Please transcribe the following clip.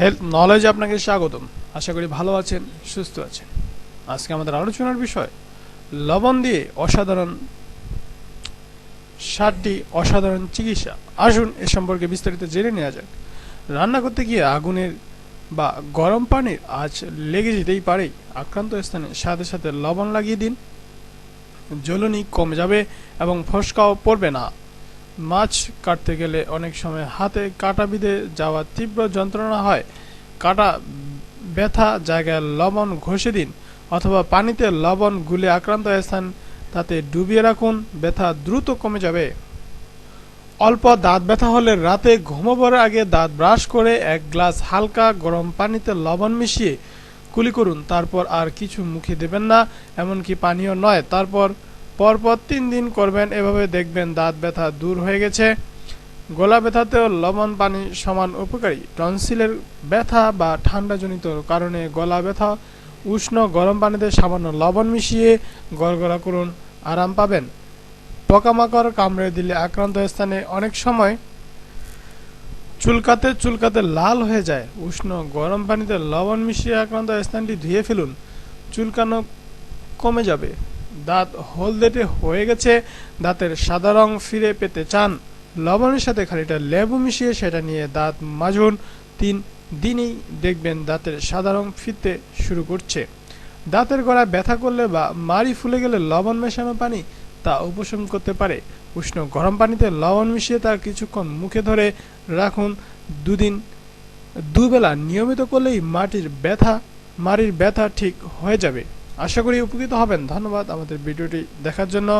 Health নলেজে আপনাকে স্বাগতম। আশা করি ভালো আছেন, সুস্থ আছেন। আজকে আমাদের আলোচনার বিষয়, লবণ দিয়ে অসাধারণ ষাটটি অসাধারণ চিকিৎসা। আসুন এ সম্পর্কে বিস্তারিত জেনে নেওয়া যাক। রান্না করতে গিয়ে আগুনের বা গরম পানির আজ লেগে যেতেই পারে। আক্রান্ত স্থানে সাথে সাথে লবণ লাগিয়ে দিন। জ্বলনি কমে যাবে এবং ফসকাও পড়বে না। মাছ কাটতে গেলে অনেক সময় হাতে কাটা বিঁধে যাওয়া তীব্র যন্ত্রণা হয়। কাটা ব্যথা, জায়গায় লবণ ঘষে দিন অথবা পানিতে লবণ গুলে আক্রান্ত স্থান তাতে ডুবিয়ে রাখুন। ব্যথা দ্রুত কমে যাবে। অল্প দাঁত ব্যথা হলে রাতে ঘুমোবার আগে দাঁত ব্রাশ করে এক গ্লাস হালকা গরম পানিতে লবণ মিশিয়ে কুলি করুন। তারপর আর কিছু মুখে দেবেন না, এমনকি পানীয় নয়। তারপর পরপর তিন দিন করবেন, এভাবে দেখবেন দাঁত ব্যথা দূর হয়ে গেছে। গলা ব্যথাতেও লবণ পানি সমান উপকারী। টনসিলের ব্যথা বা ঠান্ডাজনিত কারণে গলা ব্যথা, উষ্ণ গরম পানিতে সামান্য লবণ মিশিয়ে গড়গড়া করুন, আরাম পাবেন। পোকামাকড় কামড়ে দিলে আক্রান্ত স্থানে অনেক সময় চুলকাতে চুলকাতে লাল হয়ে যায়। উষ্ণ গরম পানিতে লবণ মিশিয়ে আক্রান্ত স্থানটি ধুয়ে ফেলুন। চুলকানো কমে যাবে। দাঁত হলদেটে হয়ে গেছে, দাঁতের সাদা রং ফিরে পেতে চান। লবণের সাথে খানিকটা লেবু মিশিয়ে সেটা নিয়ে দাঁত মাজুন। তিন দিনই দেখবেন দাঁতের সাদা রং ফিরতে শুরু করছে। দাঁতের গড়ায় ব্যথা করলে বা মাড়ি ফুলে গেলে লবণ মেশানো পানি তা উপশম করতে পারে। উষ্ণ গরম পানিতে লবণ মিশিয়ে তা কিছুক্ষণ মুখে ধরে রাখুন। দুদিন, দুবেলা নিয়মিত করলেই মাটির ব্যথা, মাড়ির ব্যথা ঠিক হয়ে যাবে। আশা করি উপকৃত হবেন। ধন্যবাদ আমাদের ভিডিওটি দেখার জন্য।